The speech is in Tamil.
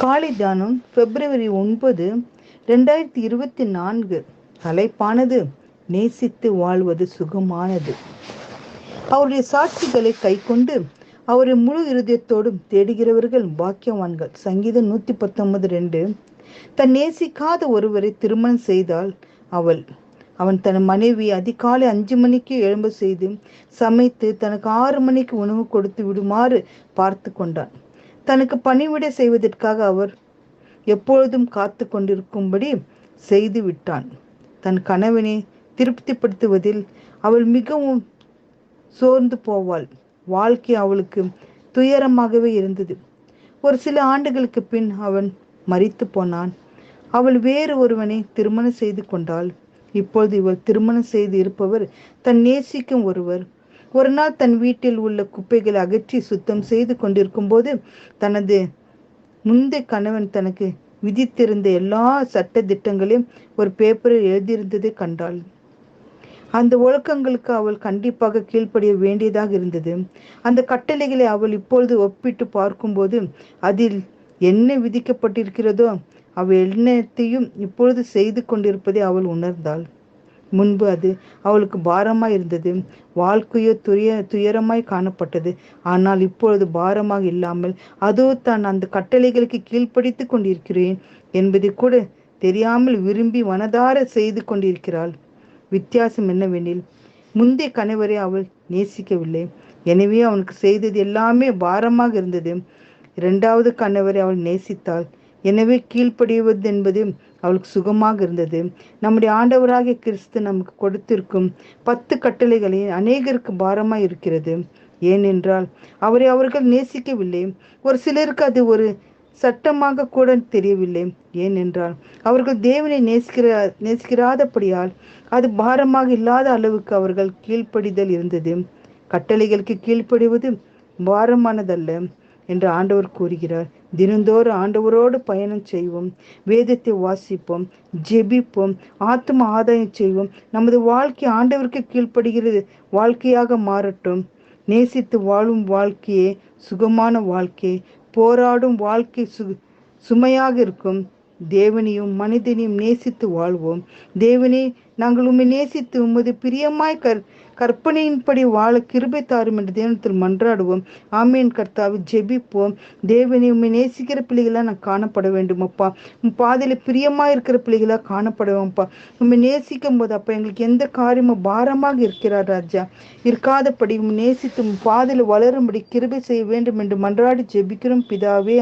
காலை தியானம் பிப்ரவரி ஒன்பது ரெண்டாயிரத்தி இருபத்தி நான்கு. தலைப்பானது நேசித்து வாழ்வது சுகமானது. அவருடைய சாட்சிகளை கைக்கொண்டு அவரை முழு இருதயத்தோடும் தேடுகிறவர்கள் பாக்கியவான்கள். சங்கீதம் நூற்றி பத்தொன்பது ரெண்டு. தன் நேசிக்காத ஒருவரை திருமணம் செய்தால் அவள் அவன் தன் மனைவி அதிகாலை அஞ்சு மணிக்கு எழும்ப செய்து சமைத்து தனக்கு ஆறு மணிக்கு உணவு கொடுத்து விடுமாறு பார்த்து கொண்டான். தனக்கு பணிவிடை செய்வதற்காக அவர் எப்பொழுதும் காத்து கொண்டிருக்கும்படி செய்து விட்டான். தன் கணவனை திருப்திப்படுத்துவதில் அவள் மிகவும் சோர்ந்து போவாள். வாழ்க்கை அவளுக்கு துயரமாகவே இருந்தது. ஒரு சில ஆண்டுகளுக்கு பின் அவன் மறித்து போனான். அவள் வேறு ஒருவனை திருமணம் செய்து கொண்டாள். இப்பொழுது இவள் திருமணம் செய்து இருப்பவர் தன் நேசிக்கும் ஒருவர். ஒரு நாள் தன் வீட்டில் உள்ள குப்பைகளை அகற்றி சுத்தம் செய்து கொண்டிருக்கும் போது தனது முந்தைய கணவன் தனக்கு விதித்திருந்த எல்லா சட்ட திட்டங்களையும் ஒரு பேப்பரில் எழுதியிருந்ததை கண்டாள். அந்த ஒழுக்கங்களுக்கு அவள் கண்டிப்பாக கீழ்ப்படிய வேண்டியதாக இருந்தது. அந்த கட்டளைகளை அவள் இப்பொழுது ஒப்பிட்டு பார்க்கும்போது அதில் என்ன விதிக்கப்பட்டிருக்கிறதோ அவள் எண்ணத்தையும் இப்பொழுது செய்து கொண்டிருப்பதை அவள் உணர்ந்தாள். முன்பு அது அவளுக்கு பாரமாய் இருந்தது. வாழ்க்கையோ துய துயரமாய் காணப்பட்டது. ஆனால் இப்பொழுது பாரமாக இல்லாமல் அதோ தான் அந்த கட்டளைகளுக்கு கீழ்ப்படித்து கொண்டிருக்கிறேன் என்பதை கூட தெரியாமல் விரும்பி மனதார செய்து கொண்டிருக்கிறாள். வித்தியாசம் என்னவெனில் முந்தைய கணவரை அவள் நேசிக்கவில்லை. எனவே அவனுக்கு செய்தது எல்லாமே பாரமாக இருந்தது. இரண்டாவது கணவரை அவள் நேசித்தாள். எனவே கீழ்ப்படிவது என்பது அவளுக்கு சுகமாக இருந்தது. நம்முடைய ஆண்டவராகிய கிறிஸ்து நமக்கு கொடுத்திருக்கும் பத்து கட்டளைகளை அநேகருக்கு பாரமாய் இருக்கிறது. ஏனென்றால் அவரை அவர்கள் நேசிக்கவில்லை. ஒரு சிலருக்கு அது ஒரு சட்டமாக கூட தெரியவில்லை. ஏனென்றால் அவர்கள் தேவனை நேசிக்கிற நேசிக்கிறாதபடியால் அது பாரமாக இல்லாத அளவுக்கு அவர்கள் கீழ்ப்படிதல் இருந்தது. கட்டளைகளுக்கு கீழ்ப்படிவது பாரமானதல்ல என்று ஆண்டவர் கூறுகிறார். தினந்தோறும் ஆண்டவரோடு பயணம் செய்வோம் வேதத்தை வாசிப்போம் ஜெபிப்போம் ஆத்ம ஆதாயம் செய்வோம். நமது வாழ்க்கை ஆண்டவருக்கு கீழ்ப்படுகிறது வாழ்க்கையாக மாறட்டும். நேசித்து வாழும் வாழ்க்கையே சுகமான வாழ்க்கை. போராடும் வாழ்க்கை சு சுமையாக இருக்கும். தேவனையும் மனிதனையும் நேசித்து வாழ்வோம். தேவனே நாங்கள் உண்மை நேசித்து உமது பிரியமாய் கற் கற்பனையின்படி வாழ கிருபை தாரும் என்று தேவனத்தில் மன்றாடுவோம். ஆமீன் கர்த்தாவை ஜெபிப்போம். தேவனை உண்மை நேசிக்கிற பிள்ளைகளாக நான் காணப்பட வேண்டும் அப்பா. உன் பாதையில் பிரியமாக இருக்கிற பிள்ளைகளாக காணப்படுவோம்ப்பா உண்மை நேசிக்கும் போது அப்பா எங்களுக்கு எந்த காரியமும் பாரமாக இருக்கிறார் ராஜா. இருக்காதபடி உண்மை நேசித்து உன் பாதையில் வளரும்படி கிருபை செய்ய வேண்டும் என்று மன்றாடி ஜெபிக்கிறோம் பிதாவே